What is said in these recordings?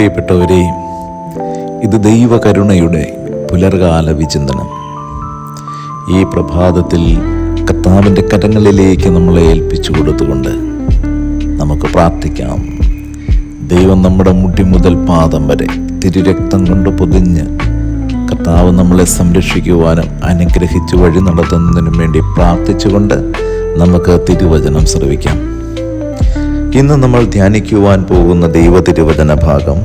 പ്രിയപ്പെട്ടവരെ ഇത് ദൈവകരുണയുടെ പുലർകാല വിചിന്തനം. ഈ പ്രഭാതത്തിൽ കർത്താവിന്റെ കരങ്ങളിലേക്ക് നമ്മളെ ഏൽപ്പിച്ചു കൊടുത്തുകൊണ്ട് നമുക്ക് പ്രാർത്ഥിക്കാം. ദൈവം നമ്മുടെ മുടി മുതൽ പാദം വരെ തിരുരക്തം കൊണ്ട് പൊതിഞ്ഞ് കർത്താവ് നമ്മളെ സംരക്ഷിക്കുവാനും അനുഗ്രഹിച്ചു വഴി നടത്തുന്നതിനും വേണ്ടി പ്രാർത്ഥിച്ചുകൊണ്ട് നമുക്ക് തിരുവചനം ശ്രവിക്കാം. ഇന്ന് നമ്മൾ ധ്യാനിക്കുവാൻ പോകുന്ന ദൈവ തിരുവചന ഭാഗം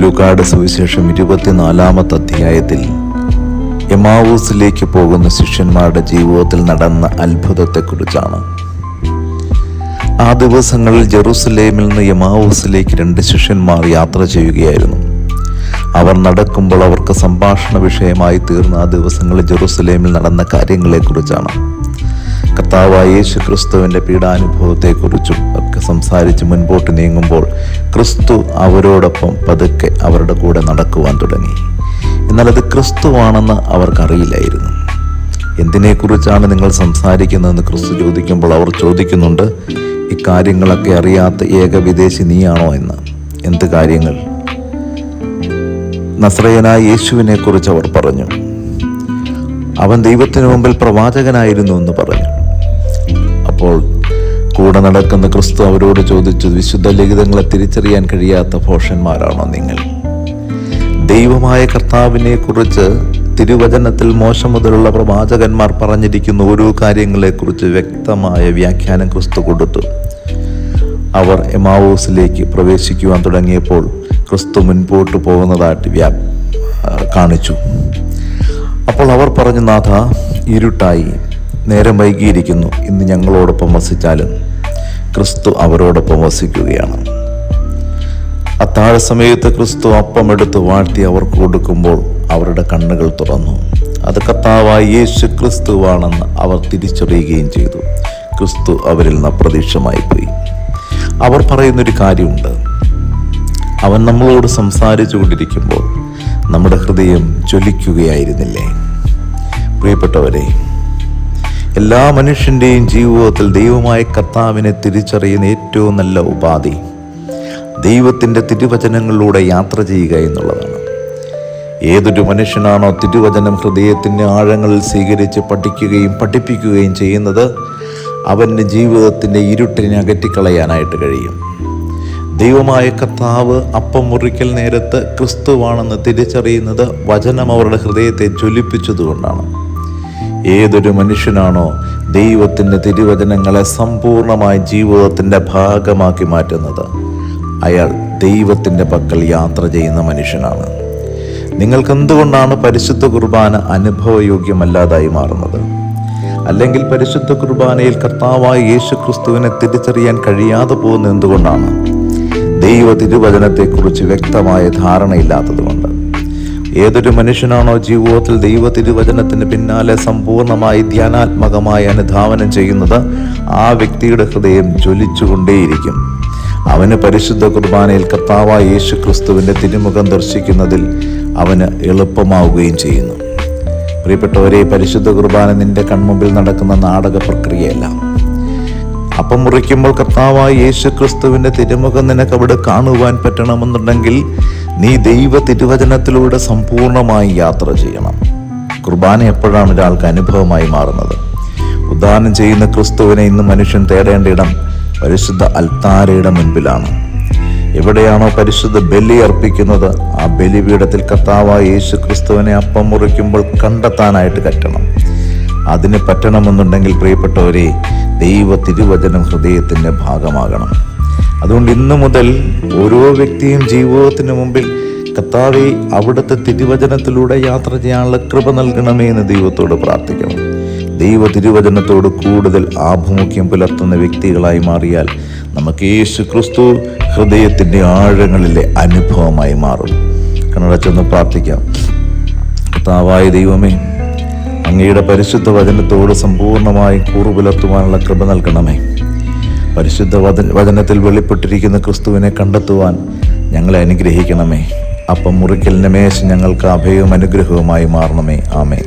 ലുക്കാട് സുവിശേഷം ഇരുപത്തിനാലാമത്തെ അധ്യായത്തിൽ എമാവൂസിലേക്ക് പോകുന്ന ശിഷ്യന്മാരുടെ ജീവിതത്തിൽ നടന്ന അത്ഭുതത്തെക്കുറിച്ചാണ്. ആ ദിവസങ്ങളിൽ ജെറുസലേമിൽ നിന്ന് യമാവൂസിലേക്ക് രണ്ട് ശിഷ്യന്മാർ യാത്ര ചെയ്യുകയായിരുന്നു. അവർ നടക്കുമ്പോൾ അവർക്ക് സംഭാഷണ വിഷയമായി തീർന്ന ആ ദിവസങ്ങളിൽ ജെറുസലേമിൽ നടന്ന കാര്യങ്ങളെക്കുറിച്ചാണ്. കർത്താവായ യേശു ക്രിസ്തുവിന്റെ പീഡാനുഭവത്തെക്കുറിച്ചും സംസാരിച്ച് മുൻപോട്ട് നീങ്ങുമ്പോൾ ക്രിസ്തു അവരോടൊപ്പം പതുക്കെ അവരുടെ കൂടെ നടക്കുവാൻ തുടങ്ങി. എന്നാൽ അത് ക്രിസ്തുവാണെന്ന് അവർക്കറിയില്ലായിരുന്നു. എന്തിനെക്കുറിച്ചാണ് നിങ്ങൾ സംസാരിക്കുന്നതെന്ന് ക്രിസ്തു ചോദിക്കുമ്പോൾ അവർ ചോദിക്കുന്നുണ്ട് ഇക്കാര്യങ്ങളൊക്കെ അറിയാത്ത ഏക വിദേശി നീയാണോ എന്ന്? എന്ത് കാര്യങ്ങൾ? നസ്രയനായ യേശുവിനെ കുറിച്ച് അവർ പറഞ്ഞു. അവൻ ദൈവത്തിനു മുമ്പിൽ പ്രവാചകനായിരുന്നു എന്ന് പറഞ്ഞു. അപ്പോൾ കൂടെ നടക്കുന്ന ക്രിസ്തു അവരോട് ചോദിച്ചു വിശുദ്ധ ലിഖിതങ്ങളെ തിരിച്ചറിയാൻ കഴിയാത്ത ഭോഷന്മാരാണോ നിങ്ങൾ? ദൈവമായ കർത്താവിനെ കുറിച്ച് തിരുവചനത്തിൽ മോശം മുതലുള്ള പ്രവാചകന്മാർ പറഞ്ഞിരിക്കുന്ന ഓരോ കാര്യങ്ങളെക്കുറിച്ച് വ്യക്തമായ വ്യാഖ്യാനം ക്രിസ്തു കൊടുത്തു. അവർ എമാവോസിലേക്ക് പ്രവേശിക്കുവാൻ തുടങ്ങിയപ്പോൾ ക്രിസ്തു മുൻപോട്ട് പോകുന്നതായിട്ട് വ്യാ കാണിച്ചു. അപ്പോൾ അവർ പറഞ്ഞു നാഥ ഇരുട്ടായി. നേരം വൈകിയിരിക്കുന്നു. ഇന്ന് ഞങ്ങളോടൊപ്പം വസിച്ചാലും ക്രിസ്തു അവരോടൊപ്പം വസിക്കുകയാണ്. അത്താഴ സമയത്ത് ക്രിസ്തു അപ്പം എടുത്ത് വാഴ്ത്തി അവർക്ക് കൊടുക്കുമ്പോൾ അവരുടെ കണ്ണുകൾ തുറന്നു. അത് കർത്താവായ യേശു ക്രിസ്തുവാണെന്ന് അവർ തിരിച്ചറിയുകയും ചെയ്തു. ക്രിസ്തു അവരിൽ നിന്ന് അപ്രതീക്ഷമായി പോയി അവർ പറയുന്നൊരു കാര്യമുണ്ട്. അവൻ നമ്മളോട് സംസാരിച്ചു കൊണ്ടിരിക്കുമ്പോൾ നമ്മുടെ ഹൃദയം ജ്വലിക്കുകയായിരുന്നില്ലേ? പ്രിയപ്പെട്ടവരെ എല്ലാ മനുഷ്യന്റെയും ജീവിതത്തിൽ ദൈവമായ കർത്താവിനെ തിരിച്ചറിയുന്ന ഏറ്റവും നല്ല ഉപാധി ദൈവത്തിന്റെ തിരുവചനങ്ങളിലൂടെ യാത്ര ചെയ്യുക എന്നുള്ളതാണ്. ഏതൊരു മനുഷ്യനാണോ തിരുവചനം ഹൃദയത്തിന്റെ ആഴങ്ങളിൽ സ്വീകരിച്ച് പഠിക്കുകയും പഠിപ്പിക്കുകയും ചെയ്യുന്നത് അവന്റെ ജീവിതത്തിന്റെ ഇരുട്ടിനെ അകറ്റിക്കളയാനായിട്ട് കഴിയും. ദൈവമായ കർത്താവ് അപ്പം മുറിക്കൽ നേരത്ത് ക്രിസ്തുവാണെന്ന് തിരിച്ചറിയുന്നത് വചനം അവരുടെ ഹൃദയത്തെ ജ്വലിപ്പിച്ചതുകൊണ്ടാണ്. ഏതൊരു മനുഷ്യനാണോ ദൈവത്തിന്റെ തിരുവചനങ്ങളെ സമ്പൂർണമായി ജീവിതത്തിന്റെ ഭാഗമാക്കി മാറ്റുന്നത്? അയാൾ ദൈവത്തിന്റെ പക്കൽ യാത്ര ചെയ്യുന്ന മനുഷ്യനാണ്. നിങ്ങൾക്ക് എന്തുകൊണ്ടാണ് പരിശുദ്ധ കുർബാന അനുഭവയോഗ്യമല്ലാതായി മാറുന്നത്? അല്ലെങ്കിൽ പരിശുദ്ധ കുർബാനയിൽ കർത്താവായ യേശു ക്രിസ്തുവിനെ തിരിച്ചറിയാൻ കഴിയാതെ പോകുന്നത് എന്തുകൊണ്ടാണ്? ദൈവ തിരുവചനത്തെക്കുറിച്ച് വ്യക്തമായ ധാരണയില്ലാത്തതുകൊണ്ട്. ഏതൊരു മനുഷ്യനാണോ ജീവിതത്തിൽ ദൈവ തിരുവചനത്തിന് പിന്നാലെ സമ്പൂർണമായി ധ്യാനാത്മകമായി അനുധാവനം ചെയ്യുന്നത് ആ വ്യക്തിയുടെ ഹൃദയം ജ്വലിച്ചുകൊണ്ടേയിരിക്കും. അവന് പരിശുദ്ധ കുർബാനയിൽ കർത്താവായ യേശു ക്രിസ്തുവിന്റെ തിരുമുഖം ദർശിക്കുന്നതിൽ അവന് എളുപ്പമാവുകയും ചെയ്യുന്നു. പ്രിയപ്പെട്ടവരെ പരിശുദ്ധ കുർബാന നിന്റെ കൺമുമ്പിൽ നടക്കുന്ന നാടക പ്രക്രിയയല്ല. അപ്പം മുറിക്കുമ്പോൾ കർത്താവായ യേശു ക്രിസ്തുവിന്റെ തിരുമുഖം നിനക്ക് അവിടെ കാണുവാൻ പറ്റണമെന്നുണ്ടെങ്കിൽ നീ ദൈവ തിരുവചനത്തിലൂടെ സമ്പൂർണമായി യാത്ര ചെയ്യണം. കുർബാന എപ്പോഴാണ് ഒരാൾക്ക് അനുഭവമായി മാറുന്നത്? ഉദാഹരണം ചെയ്യുന്ന ക്രിസ്തുവിനെ ഇന്ന് മനുഷ്യൻ തേടേണ്ട ഇടം പരിശുദ്ധ അൽത്താരയുടെ മുൻപിലാണ്. എവിടെയാണോ പരിശുദ്ധ ബലി അർപ്പിക്കുന്നത് ആ ബലിപീഠത്തിൽ കർത്താവായ യേശു ക്രിസ്തുവിനെ അപ്പം മുറിക്കുമ്പോൾ കണ്ടെത്താനായിട്ട് പറ്റണം അതിന് പറ്റണമെന്നുണ്ടെങ്കിൽ പ്രിയപ്പെട്ടവരെ ദൈവ തിരുവചനം ഹൃദയത്തിന്റെ ഭാഗമാകണം. അതുകൊണ്ട് ഇന്നു മുതൽ ഓരോ വ്യക്തിയും ജീവിതത്തിന് മുമ്പിൽ കർത്താവെ അവിടുത്തെ തിരുവചനത്തിലൂടെ യാത്ര ചെയ്യാനുള്ള കൃപ നൽകണമേ എന്ന് ദൈവത്തോട് പ്രാർത്ഥിക്കണം ദൈവ തിരുവചനത്തോട് കൂടുതൽ ആഭിമുഖ്യം പുലർത്തുന്ന വ്യക്തികളായി മാറിയാൽ നമുക്ക് യേശു ക്രിസ്തു ഹൃദയത്തിന്റെ ആഴങ്ങളിലെ അനുഭവമായി മാറും. കണ്ണടച്ചൊന്ന് പ്രാർത്ഥിക്കാം. കർത്താവായ ദൈവമേ അങ്ങയുടെ പരിശുദ്ധ വചനത്തോട് സമ്പൂർണമായി കൂറുപുലർത്തുവാനുള്ള കൃപ നൽകണമേ. പരിശുദ്ധ വചനത്തിൽ വെളിപ്പെട്ടിരിക്കുന്ന ക്രിസ്തുവിനെ കണ്ടെത്തുവാൻ ഞങ്ങളെ അനുഗ്രഹിക്കണമേ. അപ്പം മുറിക്കലിന്റെ മേശ ഞങ്ങൾക്ക് അഭയവും അനുഗ്രഹവുമായി മാറണമേ. ആമേ